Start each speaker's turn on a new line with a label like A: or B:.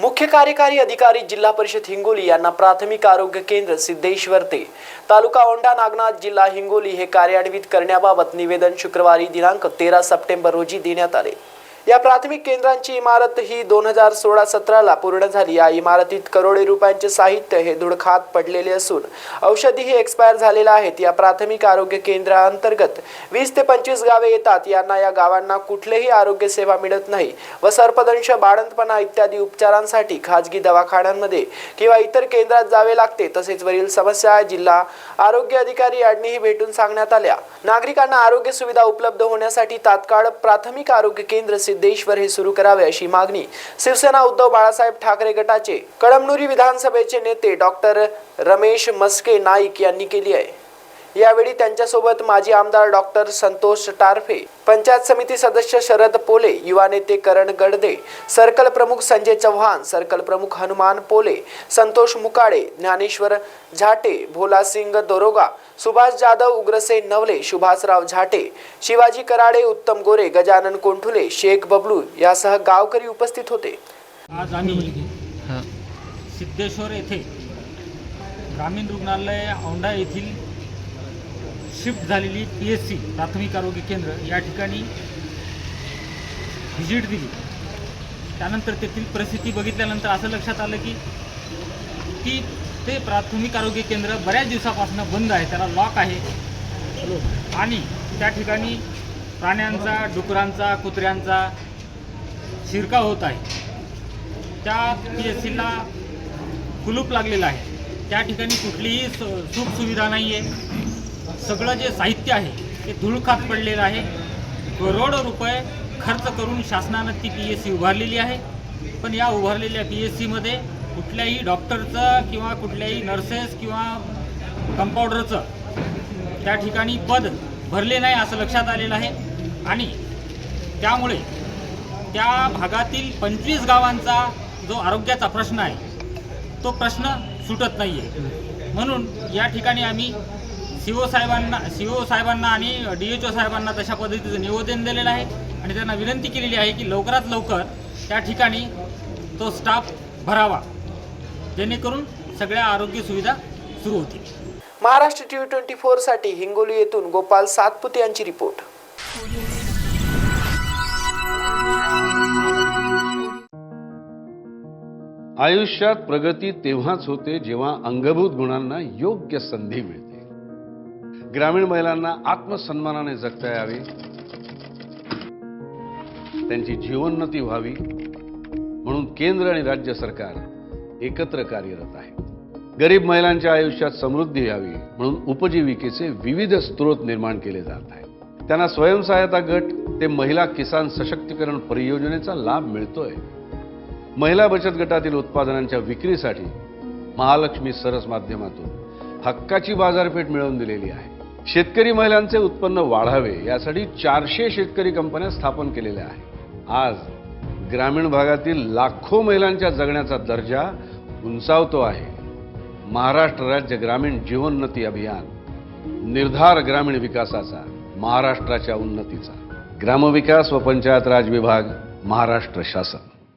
A: मुख्य कार्यकारी अधिकारी जिल्हा परिषद हिंगोली यांना प्राथमिक आरोग्य केंद्र सिद्धेश्वर ते. तालुका औंढा नागनाथ जिल्हा हिंगोली हे कार्यान्वित करण्याबाबत निवेदन शुक्रवारी दिनांक तेरा सप्टेंबर रोजी देण्यात आले. या प्राथमिक केंद्रांची इमारत ही दोन हजार सोळा सतराला पूर्ण झाली. या इमारतीत करोडे रुपयांचे साहित्य हे धुडखात पडलेले असून औषधीही एक्सपायर झालेल्या आहेत या प्राथमिक आरोग्य केंद्राअंतर्गत वीस ते पंचवीस गावे येतात. यांना या गावांना कुठलेही आरोग्य सेवा मिळत नाही व सर्पदंश बाळंतपणा इत्यादी उपचारांसाठी खाजगी दवाखान्यांमध्ये किंवा इतर केंद्रात जावे लागते. तसेच वरील समस्या जिल्हा आरोग्य अधिकारी यांनीही भेटून सांगण्यात आल्या. नागरिकांना आरोग्य सुविधा उपलब्ध होण्यासाठी तात्काळ प्राथमिक आरोग्य केंद्र सिद्ध सिद्धेश्वर हे सुरू करावे अशी मागणी. शिवसेना उद्धव बाळासाहेब ठाकरे गटाचे कळमनुरी विधानसभेचे नेते डॉक्टर रमेश मस्के नाईक यांनी केली आहे. यावेळी त्यांच्यासोबत माजी आमदार डॉक्टर संतोष टारफे पंचायत समिती सदस्य शरद पोले युवा नेते करण गडदे सर्कल प्रमुख संजय चव्हाण सर्कल प्रमुख हनुमान पोले संतोष मुकाडे ज्ञानेश्वर झाटे भोलासिंग दोरोगा सुभाष जाधव उग्रसेन नवले सुभाषराव झाटे शिवाजी कराडे उत्तम गोरे गजानन कोंठुले शेख बबलू यासह गावकरी उपस्थित होते.
B: आज आम्ही सिद्धेश्वर येथे ग्रामीण रुग्णालय औंढा येथील शिफ्ट झालेली पी एस सी प्राथमिक आरोग्य केंद्र या ठिकाणी व्हिजिट दिली. त्यानंतर तेथील परिस्थिती बघितल्यानंतर असं लक्षात आलं की की ते प्राथमिक आरोग्य केंद्र बऱ्याच दिवसापासून बंद आहे त्याला लॉक आहे. आणि त्या ठिकाणी प्राण्यांचा डुकरांचा कुत्र्यांचा शिरका होत आहे. त्या पी एस सीला कुलूप लागलेला आहे. त्या ठिकाणी कुठलीही स- सुखसुविधा नाही आहे सगळं जे साहित्य आहे ते धुळखात पडलेलं आहे. करोडो रुपये खर्च करून शासनानं ती पी एस सी उभारलेली आहे. पण या उभारलेल्या पी एस सीमध्ये कुठल्याही डॉक्टरचं किंवा कुठल्याही नर्सेस किंवा कंपाऊंडरचं त्या ठिकाणी पद भरले नाही असं लक्षात आलेलं आहे. आणि त्यामुळे त्या भागातील पंचवीस गावांचा जो आरोग्याचा प्रश्न आहे तो प्रश्न सुटत नाही आहे म्हणून या ठिकाणी आम्ही सी ओ साहेबांना सी ओ साहेबांना आणि डी एच ओ साहेबांना तशा पद्धतीचं निवेदन दिलेलं आहे. आणि त्यांना विनंती केलेली आहे की लवकरात लवकर त्या ठिकाणी तो स्टाफ भरावा. जेणेकरून सगळ्या आरोग्य सुविधा सुरू होतील.
A: महाराष्ट्र टी व्ही ट्वेंटी फोरसाठी हिंगोली येथून गोपाल सातपुते यांची रिपोर्ट.
C: आयुष्यात प्रगती तेव्हाच होते जेव्हा अंगभूत गुणांना योग्य संधी मिळते. ग्रामीण महिलांना आत्मसन्मानाने जगता यावे. त्यांची जीवोन्नती व्हावी. म्हणून केंद्र आणि राज्य सरकार एकत्र कार्यरत आहे. गरीब महिलांच्या आयुष्यात समृद्धी यावी. म्हणून उपजीविकेचे विविध स्रोत निर्माण केले जात आहेत. त्यांना स्वयंसहायता गट ते महिला किसान सशक्तीकरण परियोजनेचा लाभ मिळतोय. महिला बचत गटातील उत्पादनांच्या विक्रीसाठी महालक्ष्मी सरस माध्यमातून हक्काची बाजारपेठ मिळवून दिलेली आहे. शेतकरी महिलांचे उत्पन्न वाढावे यासाठी चारशे शेतकरी कंपन्या स्थापन केलेल्या आहेत. आज ग्रामीण भागातील लाखो महिलांच्या जगण्याचा दर्जा उंचावतो आहे. महाराष्ट्र राज्य ग्रामीण जीवोन्नती अभियान निर्धार ग्रामीण विकासाचा महाराष्ट्राच्या उन्नतीचा. ग्रामविकास व पंचायत राज विभाग महाराष्ट्र शासन.